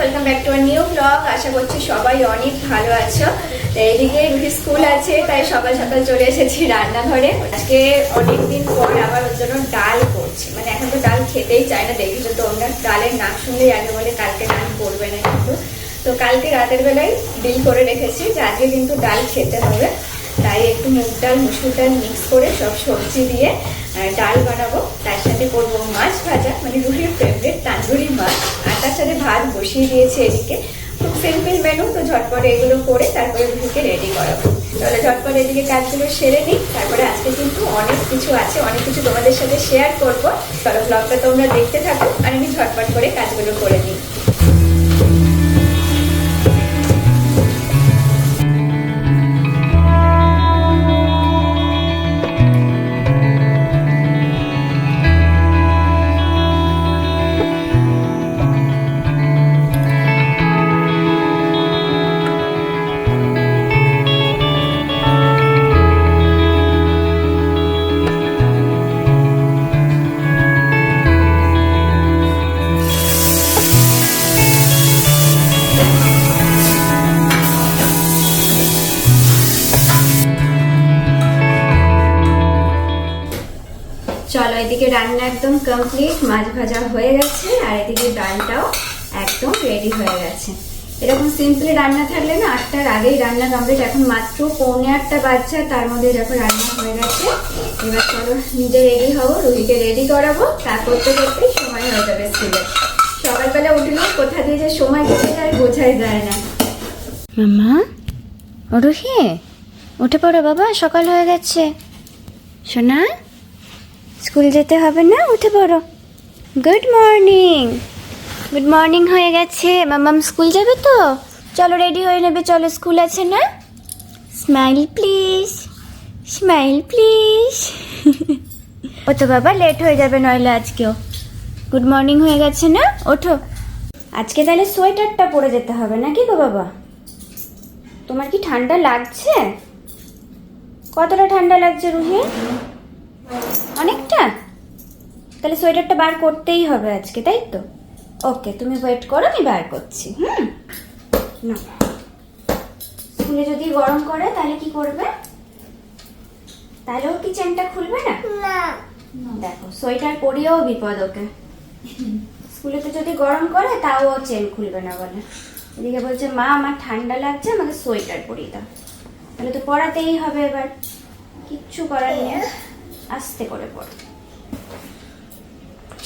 Welcome back to our new blog আশা করছি সবাই অনেক ভালো আছো। তো এইদিকে রুহি স্কুল আছে, তাই সকাল সকাল চলে এসেছি রান্নাঘরে। আজকে অনেকদিন পর আবার ওর জন্য ডাল করছি। মানে এখন তো ডাল খেতেই চায় না দেখেছ তো ওনার ডালের নাম শুনলেই আগে বলে কালকে ডাল করবে না কিন্তু। তো কালকে রাতের বেলায় ডিল করে রেখেছি যে আজকে কিন্তু ডাল খেতে হবে। তাই একটু মুগ ডাল মুসুর ডাল মিক্স করে সব সবজি দিয়ে ডাল বানাবো। তার সাথে করব মাছ ভাজা মানে রুহির ফেভারিট তান্দুরি মাছ। আর তার সাথে ভাত বসিয়ে দিয়েছে এদিকে। খুব সিম্পল মেনু তো ঝটপট এগুলো করে তারপরে রুহিকে রেডি করাবো। তাহলে ঝটপট এদিকে কাজগুলো সেরে নিই। তারপরে আজকে কিন্তু অনেক কিছু আছে, অনেক কিছু তোমাদের সাথে শেয়ার করব। চলো ব্লগটা তোমরা দেখতে থাকো, আর আমি ঝটপট করে কাজগুলো করে নিই। রান্না একদম কমপ্লিট মাছ ভাজা হয়ে গেছে, আর এদিকে ডালটাও একদম রেডি হয়ে গেছে। এরকম সিম্পলি রান্না থাকলে না আটটার আগেই রান্না কমপ্লিট এখন মাত্র পৌনে আটটা বাচ্চা তার মধ্যে যখন রান্না হয়ে গেছে। এবার চলো নিজে রেডি হব, রুহিকে রেডি করাবো তা করতে করতে সময় হয়ে যাবে স্কুলে সকালবেলা উঠলেও কোথা দিয়ে যে সময় কেটে যায় বোঝাই যায় না। মামা রুহি, উঠে পড়ো বাবা, সকাল হয়ে গেছে। সোনা স্কুল যেতে হবে না? উঠে পড়ো। গুড মর্নিং গুড মর্নিং হয়ে গেছে। মামাম স্কুল যাবে তো? চলো রেডি হয়ে নেবে। চলো স্কুল আছে না? স্মাইল প্লিজ স্মাইল প্লিজ ও তো বাবা লেট হয়ে যাবে নইলে আজকেও। গুড মর্নিং হয়ে গেছে না? ওঠো। আজকে তাহলে সোয়েটারটা পরে যেতে হবে নাকি গো বাবা? তোমার কি ঠান্ডা লাগছে? কতটা ঠান্ডা লাগছে রুহি? অনেকটা? তাহলে সোয়েটারটা বার করতেই হবে আজকে তাই তো? ওকে তুমি ওয়েট করো আমি বার করছি হুম? না স্কুলে যদি গরম করে তাহলে কি করবে? তাহলেও কি চেনটা খুলবে না? না। দেখো সোয়েটার পরিয়েও বিপদ ওকে। স্কুলেতে যদি গরম করে তাও ও চেন খুলবে না বলে। এদিকে বলছে মা আমার ঠান্ডা লাগছে আমাকে সোয়েটার পরিয়ে দাও। তাহলে তো পরাতেই হবে এবার। কিচ্ছু করার নেই। আস্তে করে পড়ো।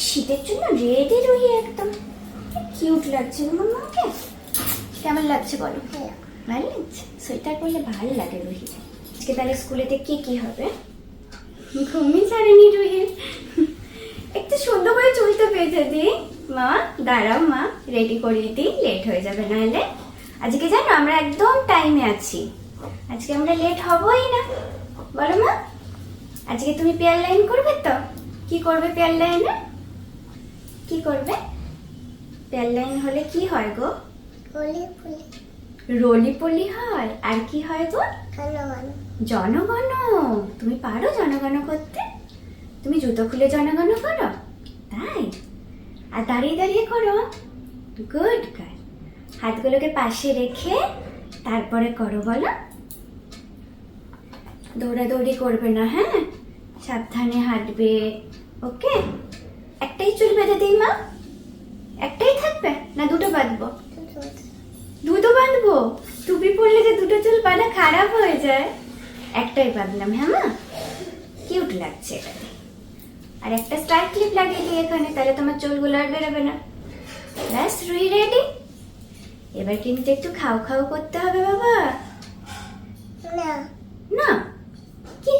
শীতের জন্য রেডি রই একদম। কিউট লাগছে না মাকে কেমন লাগছে বলো? ভালো। লাগছে? সোয়েটার পরলে ভালো লাগে রুহি আজকে তাহলে স্কুলেতে কি কি হবে? ঘুমই ছাড়েনি রুহি একটু সুন্দর করে চুলটা বেঁধে দিই মা দাঁড়াও মা রেডি করিয়ে দিই লেট হয়ে যাবে নাহলে। আজকে জানো আমরা একদম টাইমে আছি। আজকে আমরা লেট হবই না। বলো মা। আজকে তুমি পেয়ার লাইন করবে তো? কি করবে পেয়ার লাইনে? কি করবে? পেয়ার লাইন হলে কি হয় গো? রলি পলি হয়। আর কি হয় গো? জনগণ। তুমি পারো জনগণ করতে? তুমি জুতো খুলে জনগণ করো? তাই? আর দাঁড়িয়ে দাঁড়িয়ে করো। গুড গার্ল হাতগুলোকে পাশে রেখে তারপরে করো বলো। দৌড়াদৌড়ি করবে না হ্যাঁ? সাবধানে হাঁটবে ওকে? একটাই চুল বেঁধে দিই মা? একটাই থাকবে? না দুটো বাঁধবো? দুটো বাঁধবো? টুপি পরলে যে দুটো চুল বাঁধা খারাপ হয়ে যায়। একটাই বাঁধলাম হ্যাঁ মা? কিউট লাগছে এটাতে আর একটা স্টার ক্লিপ লাগিয়ে দিই এখানে তাহলে তোমার চুলগুলো আর বেরোবে না। ব্যাস রুই রেডি এবার কিন্তু একটু খাও খাও করতে হবে বাবা। না। কি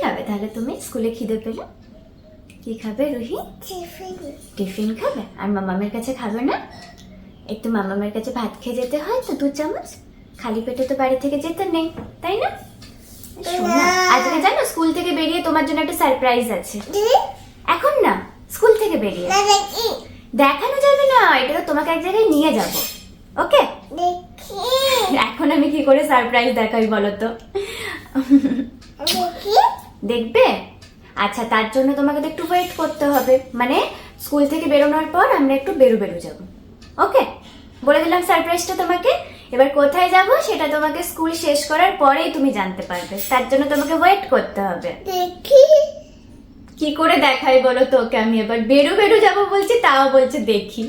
খাবে? তাহলে তুমি স্কুলে খিদে পেলে। কি খাবে রুহি? টিফিন খাবে। আর মামামের কাছে খাবে না? একটু মামামের কাছে ভাত খেয়ে যেতে হয় তো দু চামচ। খালি পেটে তো বাড়ি থেকে যেতে নেই তাই না? আজকে জানো স্কুল থেকে বেরিয়ে তোমার জন্য একটা সারপ্রাইজ আছে। এখন না স্কুল থেকে বেরিয়ে। দেখানো যাবে না এটা তো তোমাকে এক জায়গায় নিয়ে যাব। ওকে? এখন আমি কি করে সারপ্রাইজ দেখাই বলো তো? দেখবে? আচ্ছা তার জন্য তোমাকে তো একটু ওয়েট করতে হবে। মানে স্কুল থেকে বেরোনোর পর আমরা একটু বেরো বেরো যাব। ওকে বলে দিলাম সারপ্রাইজটা তোমাকে। এবার কোথায় যাব সেটা তোমাকে স্কুল শেষ করার পরেই তুমি জানতে পারবে। তার জন্য তোমাকে ওয়েট করতে হবে। দেখি। কি করে দেখাই বলো তোকে আমি? এবার বেরু বেরু যাব বলছি তাও বলছে দেখি।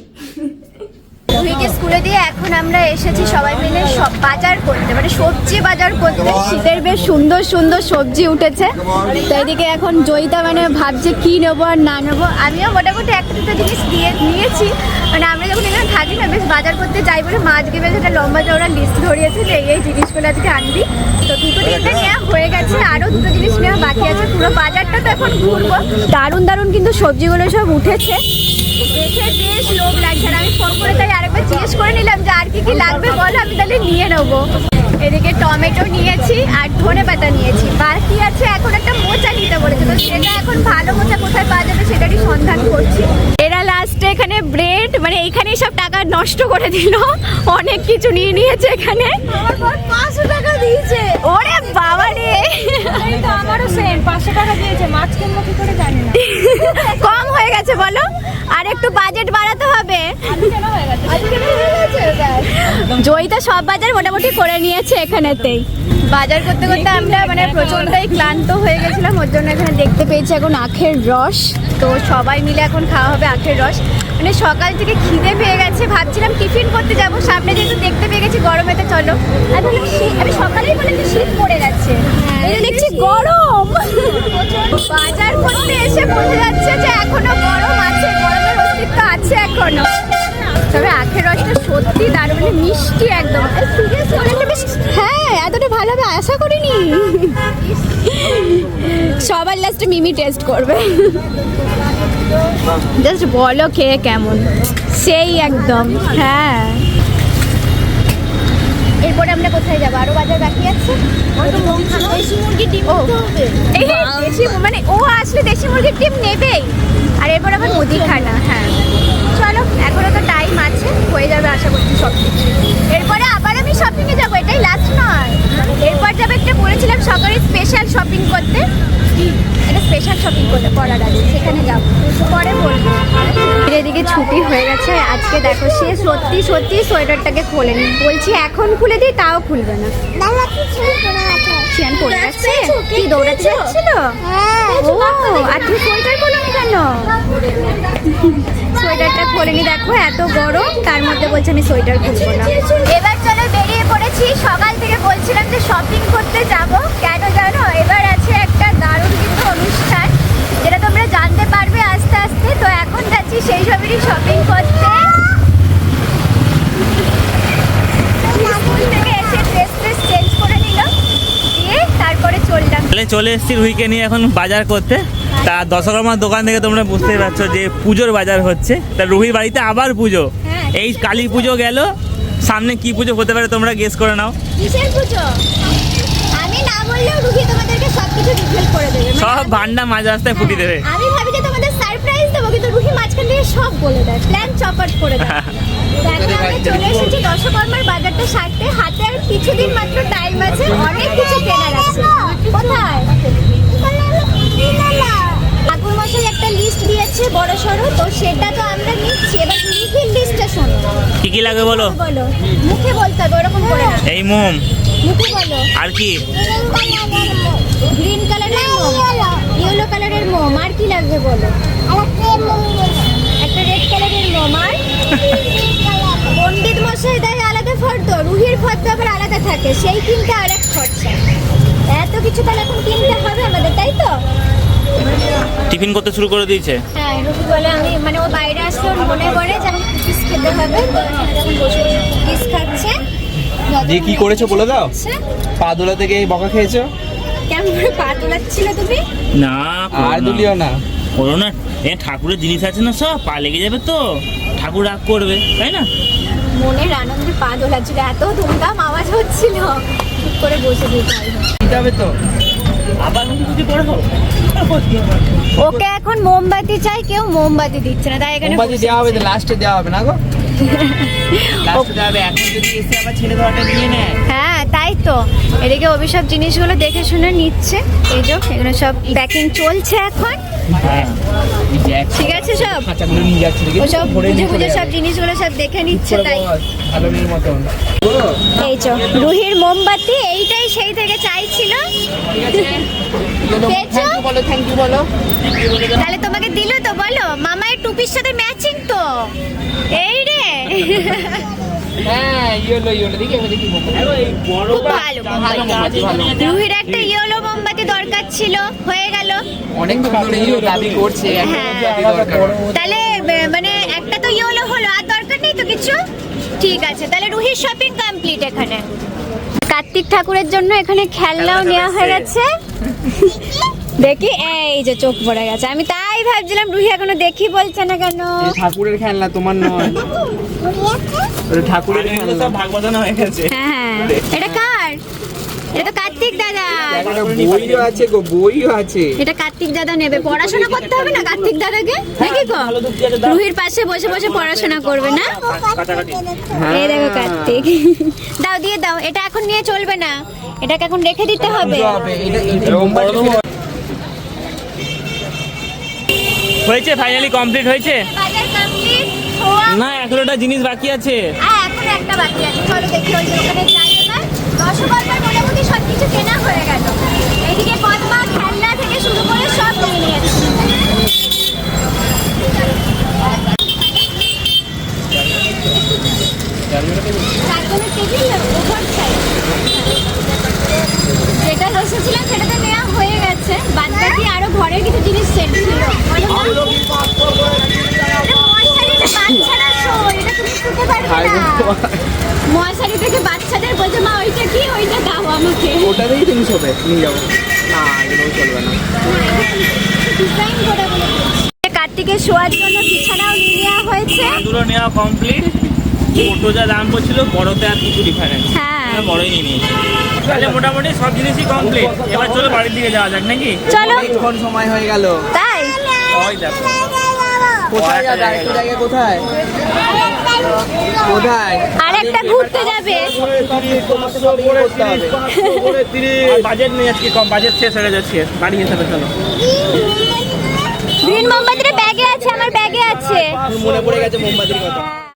রুহিকে স্কুলে দিয়ে এখন আমরা এসেছি সবাই মিলে সব বাজার করতে। মানে সবজি বাজার করতে। শীতের বেশ সুন্দর সুন্দর সবজি উঠেছে। তো এদিকে এখন জয়িতা মানে ভাবছে কি নেব আর না নেব। আমিও মোটামুটি একটা দুটো জিনিস দিয়ে নিয়েছি। মানে আমরা যখন এখানে থাকি না, বেশ বাজার করতে যাই বলে মা আজকে বেশ একটা লম্বা চওড়া লিস্ট ধরিয়েছে যে এই জিনিসগুলো আজকে আনবি। তো দুটো তিনটে নেওয়া হয়ে গেছে। আরও দুটো জিনিস নেওয়া বাকি আছে। পুরো বাজারটা তো এখন ঘুরবো। দারুণ দারুণ কিন্তু সবজিগুলো সব উঠেছে। দেখে বেশ লোভ লাগছে। আর আমি ফোন করে তাই আরেকবার জিজ্ঞেস করে নিলাম যে আর কি কি লাগবে বলো আমি তাহলে নিয়ে নেব। এদিকে টমেটো নিয়েছি আর ধনে পাতা নিয়েছি। বাকি আছে এখন একটা মোচা নিতে বলেছে। তো সেটা এখন ভালো মোচা কোথায় পাওয়া যাবে সেটারই সন্ধান করছি। এরা লাস্টে এখানে ব্রেড মানে এইখানে সব টাকা নষ্ট করে দিল। অনেক কিছু নিয়ে নিয়েছে এখানে। পাঁচশো টাকা দিয়েছে। ওরে বাবা রে! আমারও সেম পাঁচশো টাকা দিয়েছে। মাছ কিনবো কি করে জানি না। কম হয়ে গেছে বলো। আর একটু বাজেট বাড়াতে হবে। কেন হয়ে গেছে? জয়িতা সব বাজার মোটামুটি করে নিয়েছে এখানেতেই। বাজার করতে করতে আমরা মানে প্রচণ্ডই ক্লান্ত হয়ে গেছিলাম ওর জন্য এখানে দেখতে পেয়েছি এখন আখের রস। তো সবাই মিলে এখন খাওয়া হবে আখের রস। মানে সকাল থেকে খিদে পেয়ে গেছে ভাবছিলাম টিফিন করতে যাব সামনে যেহেতু দেখতে পেয়ে গেছি গরমেতে চলো। আমি বললাম শীত- আমি সকালেই বলেছি শীত পড়ে যাচ্ছে। এই দেখছি গরম। সবার লাস্টে মিমি টেস্ট করবে। জাস্ট বলো খেয়ে কেমন। সেই একদম হ্যাঁ। এরপরে আমরা কোথায় যাব? আরও বাজার বাকি আছে? দেশি মুরগি ডিম ও দেশি মানে ও আসলে দেশি মুরগির ডিম নেবেই। আর এরপর আবার মুদিখানা হ্যাঁ। চলো এখনও তো টাইম আছে হয়ে যাবে আশা করছি সব কিছু এরপরে আবার আমি শপিংয়ে যাব এটাই লাস্ট নয়। এরপর যাবে একটা বলেছিলাম সকালে স্পেশাল শপিং করতে। একটা স্পেশাল শপিং করতে করার আছে সেখানে যাব। পরে বলব। এদিকে ছুটি হয়ে গেছে আজকে দেখো সে সত্যি সত্যি সোয়েটারটাকে খোলেনি বলছি এখন খুলে দিই তাও খুলবে না। পড়ে শিয়ান পড়ে যাচ্ছে? কি দৌড়াতে যাচ্ছিল? হ্যাঁ। ও আর তুই সোয়েটার খোলেনি কেন? সোয়েটারটা খোলেনি দেখো এত গরম তার মধ্যে বলছে আমি সোয়েটার খুলবো না। এবার চলো বেরিয়ে পড়েছি সকাল থেকে বলছিলাম যে শপিং করতে যাব। কেন জানো? এবার আছে একটা দারুণ কিন্তু অনুষ্ঠান যেটা তোমরা জানতে পারবে আস্তে আস্তে। তো এখন যাচ্ছি সেই সবেরই শপিং করতে। চলে এসেছি রুহিকে নিয়ে এখন বাজার করতে। তা দশকর্মার দোকান থেকে তোমরা বুঝতেই পারছ যে পুজোর বাজার হচ্ছে। তা রুহির বাড়িতে আবার পুজো। হ্যাঁ। এই কালী পুজো গেল। সামনে কি পুজো হতে পারে তোমরা গেস করে নাও। কিসের পুজো? আমি না বললেও রুহি তোমাদেরকে সবকিছু ডিটেল করে দেবে। মানে সব ভান্ডা মাঝ রাস্তায় ফুটি দেবে। আমি ভাবি যে তোমাদের সারপ্রাইজ দেবো কিন্তু রুহি মাঝখান থেকে সব বলে দেয়। প্ল্যান চপাট করে দেয়। দেখো আমরা চলে এসেছি দশকর্মার বাজারটা সারতে। হাতে আর কিছুদিন মাত্র টাইম আছে। অনেক কিছু কেনার আছে কোথায় ঠাকুর মশাই একটা লিস্ট দিয়েছে বড় সড়ো তো সেটা তো আমরা নিচ্ছি এবার রুহির লিস্টটা শোনো কি লাগবে বলো? মুখে বলতে হবে ওরকম করে না। এই মোম। মুখে বলো। আর কি? গ্রিন কালারের মোম ইয়েলো কালারের মোম আর কি লাগবে বলো? একটা রেড কালারের মোম আর? পণ্ডিত মশাই দেয় আলাদা ফর্দ রুহির ফর্দ আবার আলাদা থাকে সেই কিনতে আরেক খরচা এত কিছু তাহলে এখন কিনতে হবে আমাদের তাই তো? টিফিন করতে শুরু করে দিয়েছে। হ্যাঁ রুহি বলে আমি মানে ও বাইরে আসলে মনে পড়ে যে খেতে হবে। তো এখানে বসে বসে কুকিজ খাচ্ছে। যে কি করেছ বলে দাও? পা দোলা থেকে এই বকা খেয়েছো? কেমন করে পা তোলাচ্ছিলে তুমি? না আর দুলিও না। করো না। এ ঠাকুরের জিনিস আছে না সব? পা লেগে যাবে তো। ঠাকুর রাগ করবে তাই না? মনের আনন্দে পা দোলাচ্ছিল। এত ধুমধাম আওয়াজ হচ্ছিল। ঠিক করে বসে যেতে হবে দিতে হবে তো। আবার যদি পড়ো ওকে এখন মোমবাতি চাই কেউ মোমবাতি দিচ্ছে না। তাই এখানে মোমবাতি দেওয়া হবে। লাস্টে দেওয়া হবে না গো? লাস্টে দেওয়া হবে এখন যদি এসে আবার ছেলে ধরাটা নিয়ে নেয়। হ্যাঁ তাই তো। এদিকে অভি সব জিনিসগুলো দেখে শুনে নিচ্ছে। এই যে এগুলো সব প্যাকিং চলছে এখন। ঠিক আছে সব? সব বুঝে বুঝে সব জিনিসগুলো সব দেখে নিচ্ছে তাই। এই যে রুহির মোমবাতি এইটাই সেই থেকে চাইছিল। বলো থ্যাংক ইউ বলো তাহলে তোমাকে দিল তো বলো। মামার টুপির সাথে ম্যাচিং তো। এই রে। হ্যাঁ ইয়েলো ইয়েলো। দেখি আমি দেখি মোমো। খুব ভালো ভালো মোমবাতি, ভালো। রুহির একটা ইয়েলো মোমবাতি দরকার ছিল হয়ে গেল। অনেক ধরে ইয়েলো দাবি করছে হ্যাঁ। তাহলে মানে একটা তো ইয়েলো হলো আর দরকার নেই তো কিছু? ঠিক আছে তাহলে রুহির শপিং কমপ্লিট এখানে। কার্তিক ঠাকুরের জন্য এখানে খেলনাও নেওয়া হয়ে গেছে। দেখি? এই যে চোখ পড়ে গেছে। আমি তাই ভাবছিলাম রুহি এখনও দেখি বলছে না কেন? ঠাকুরের খেলনা তোমার নয়। ঠাকুরের খেলনা। সব ভাগ বাঁধানো হয়ে গেছে। হ্যাঁ এটা কার? এটা তো কার্তিক দাদা। বইও আছে গো বইও আছে। এটা কার্তিক দাদা নেবে। পড়াশোনা করতে হবে না কার্তিক দাদাকে? নাকি গো? রুহির পাশে বসে বসে পড়াশোনা করবে না? কাছাকাছি এই দেখো কার্তিক। দাও দিয়ে দাও। এটা এখন নিয়ে চলবে না। এটাকে এখন রেখে দিতে হবে। হয়েছে? ফাইনালি কমপ্লিট হয়েছে? না এখন একটা জিনিস বাকি আছে। আর এখন একটা বাকি আছে। চলো দেখি ওই ওখানে যাই এবার। রসগোল্লার মোটামুটি সব কিছু কেনা হয়ে গেল। এইদিকে পদ্মা খেলনা থেকে শুরু করে সব নিয়ে নিয়েছি চারজনের টেবিল ওভার সাইজ যেটা বসেছিলাম সেটা তো নেওয়া হয়ে গেছে বাদ বাকি আরও ঘরের কিছু জিনিস সেট ছিল বলো না? আরে মশারিতে বাচ্চারা শোয়, এটা তুমি শুতে মশারি থেকে বাচ্চাদের বলছে মা ওইটা কি? ওইটা দাও আমাকে। ওটাতেই তুমি শোবে নিয়ে যাব না এগুলো চলবে না। ডিজাইন করে বলে শোয়ার জন্য বিছানাও নিয়ে নেওয়া হয়েছে। দুটো নেওয়া কমপ্লিট ছোটো যা দাম পড়ছিল বড়তে আর কিছু ডিফারেন্স হ্যাঁ। বড়ই নিয়ে নিয়েছি। তাহলে মোটামুটি সব জিনিসই কমপ্লিট এবার চলো বাড়ির দিকে যাওয়া যাক নাকি? চলো। অনেকক্ষণ সময় হয়ে গেল। তাই? ওই দেখো। কোথায় যাবে? জায়গা কোথায়? কোথায়? আর একটা ঘুরতে যাবে। বাজেট নেই আজকে কম বাজেট শেষ হয়ে যাচ্ছে বাড়ি যেতে হবে চলো। গ্রিন মোমবাতিটা ব্যাগে আছে আমার ব্যাগে আছে। মনে পড়ে গেছে মোমবাতির কথা।